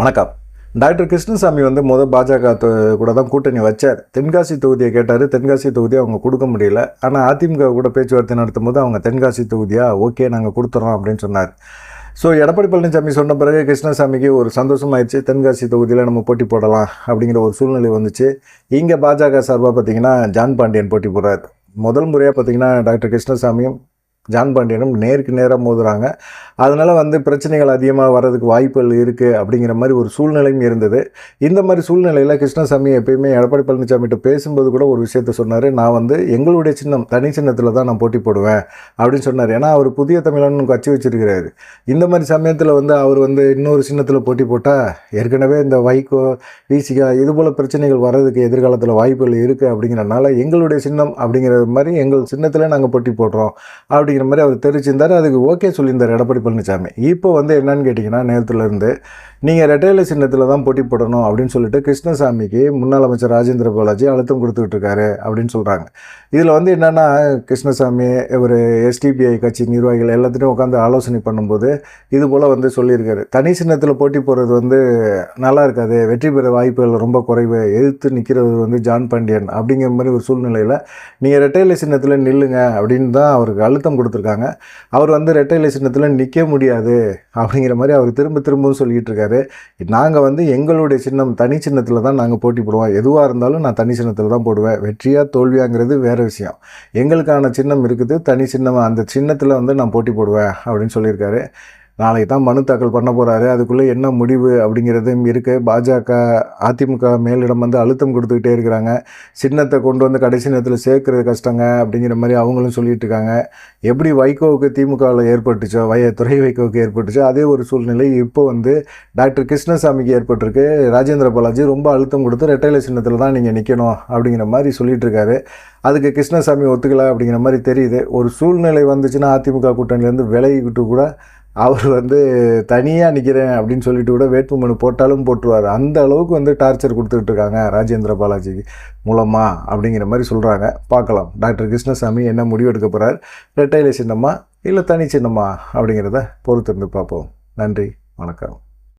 வணக்கம். டாக்டர் கிருஷ்ணசாமி வந்து முதல் பாஜக கூட தான் கூட்டணி வச்சார். தென்காசி தொகுதியை கேட்டார். தென்காசி தொகுதியை அவங்க கொடுக்க முடியல. ஆனால் அதிமுக கூட பேச்சுவார்த்தை நடத்தும் போது அவங்க தென்காசி தொகுதியாக ஓகே நாங்கள் கொடுத்துறோம் அப்படின்னு சொன்னார். ஸோ எடப்பாடி பழனிசாமி சொன்ன பிறகு கிருஷ்ணசாமிக்கு ஒரு சந்தோஷமாயிடுச்சு. தென்காசி தொகுதியில் நம்ம போட்டி போடலாம் அப்படிங்கிற ஒரு சூழ்நிலை வந்துச்சு. இங்கே பாஜக சார்பாக பார்த்தீங்கன்னா ஜான் பாண்டியன் போட்டி போடுறார். முதல் முறையாக பார்த்தீங்கன்னா டாக்டர் கிருஷ்ணசாமியும் ஜான் பாண்டியனும் நேருக்கு நேராக மோதுறாங்க. அதனால் வந்து பிரச்சனைகள் அதிகமாக வர்றதுக்கு வாய்ப்புகள் இருக்குது அப்படிங்கிற மாதிரி ஒரு சூழ்நிலையும் இருந்தது. இந்த மாதிரி சூழ்நிலையில் கிருஷ்ணசாமி எப்பயுமே எடப்பாடி பழனிசாமிகிட்ட பேசும்போது கூட ஒரு விஷயத்த சொன்னார். நான் வந்து எங்களுடைய சின்னம் தனி சின்னத்தில் தான் நான் போட்டி போடுவேன் அப்படின்னு சொன்னார். ஏன்னா அவர் புதிய தமிழன் கட்சி வச்சிருக்கிறாரு. இந்த மாதிரி சமயத்தில் வந்து அவர் வந்து இன்னொரு சின்னத்தில் போட்டி போட்டால் ஏற்கனவே இந்த வைகோ வீசிகா இது போல் பிரச்சனைகள் வர்றதுக்கு எதிர்காலத்தில் வாய்ப்புகள் இருக்குது அப்படிங்கிறனால எங்களுடைய சின்னம் அப்படிங்கிற மாதிரி எங்கள் சின்னத்தில் நாங்கள் போட்டி போடுறோம் அப்படி அப்படிங்கிற மாதிரி அவர் தெரிவிச்சிருந்தார் அதுக்கு ஓகே சொல்லியிருந்தார் எடப்பாடி பழனிசாமி. இப்போ வந்து என்னன்னு கேட்டிங்கன்னா நேரத்துலேருந்து நீங்கள் ரெட்டையில சின்னத்தில் தான் போட்டி போடணும் அப்படின்னு சொல்லிட்டு கிருஷ்ணசாமிக்கு முன்னாள் அமைச்சர் ராஜேந்திர பாலாஜி அழுத்தம் கொடுத்துக்கிட்டு இருக்காரு அப்படின்னு சொல்கிறாங்க இதில் வந்து என்னென்னா கிருஷ்ணசாமி ஒரு எஸ்டிபிஐ கட்சி நிர்வாகிகள் எல்லாத்தையும் உட்காந்து ஆலோசனை பண்ணும்போது இது போல் வந்து சொல்லியிருக்காரு. தனி சின்னத்தில் போட்டி போடுறது வந்து நல்லா இருக்காது. வெற்றி பெற வாய்ப்புகள் ரொம்ப குறைவு. எதிர்த்து நிற்கிறது வந்து ஜான் பாண்டியன் அப்படிங்கிற மாதிரி ஒரு சூழ்நிலையில் நீங்கள் ரெட்டையில சின்னத்தில் நில்லுங்க அப்படின்னு தான் அவருக்கு அழுத்தம் கொடுத்துருக்காங்க. அவர் வந்து ரெட்டையில சின்னத்தில் நிற்க முடியாது அப்படிங்கிற மாதிரி அவர் திரும்ப திரும்பவும் சொல்லிட்டு இருக்காரு. நாங்கள் வந்து எங்களுடைய சின்னம் தனி சின்னத்தில் தான் நாங்கள் போட்டி போடுவோம். எதுவாக இருந்தாலும் நான் தனி சின்னத்தில் தான் போடுவேன். வெற்றியாக தோல்வியாங்கிறது வேறு விஷயம். எங்களுக்கான சின்னம் இருக்குது. தனி சின்னம் அந்த சின்னத்தில் வந்து நான் போட்டி போடுவேன் அப்படின்னு சொல்லியிருக்காரு. நாளைக்கு தான் மனு தாக்கல் பண்ண போகிறாரு அதுக்குள்ளே என்ன முடிவு அப்படிங்கிறதும் இருக்குது பாஜக அதிமுக மேலிடம் வந்து அழுத்தம் கொடுத்துக்கிட்டே இருக்கிறாங்க. சின்னத்தை கொண்டு வந்து கடைசி நேரத்தில் சேர்க்கறது கஷ்டங்க அப்படிங்கிற மாதிரி அவங்களும் சொல்லிட்டு இருக்காங்க. எப்படி வைகோவுக்கு திமுகவில் ஏற்பட்டுச்சோ வய துறை வைகோவுக்கு ஏற்பட்டுச்சோ அதே ஒரு சூழ்நிலை இப்போ வந்து டாக்டர் கிருஷ்ணசாமிக்கு ஏற்பட்டிருக்கு. ராஜேந்திர பாலாஜி ரொம்ப அழுத்தம் கொடுத்து ரெட்டையில சின்னத்தில் தான் நீங்கள் நிற்கணும் அப்படிங்கிற மாதிரி சொல்லிட்டு இருக்காரு. அதுக்கு கிருஷ்ணசாமி ஒத்துக்கல அப்படிங்கிற மாதிரி தெரியுது. ஒரு சூழ்நிலை வந்துச்சுன்னா அதிமுக கூட்டணியிலேருந்து விலகிக்கிட்டு கூட அவர் வந்து தனியாக நிற்கிறேன் அப்படின்னு சொல்லிட்டு கூட வேட்புமனு போட்டாலும் போட்டுருவார். அந்த அளவுக்கு வந்து டார்ச்சர் கொடுத்துக்கிட்டு இருக்காங்க ராஜேந்திர பாலாஜி மூலமா அப்படிங்கிற மாதிரி சொல்கிறாங்க பார்க்கலாம். டாக்டர் கிருஷ்ணசாமி என்ன முடிவு எடுக்க போகிறார் ரெட்டையில சின்னம்மா இல்லை தனி சின்னமா அப்படிங்கிறத பொறுத்திருந்து பார்ப்போம். நன்றி. வணக்கம்.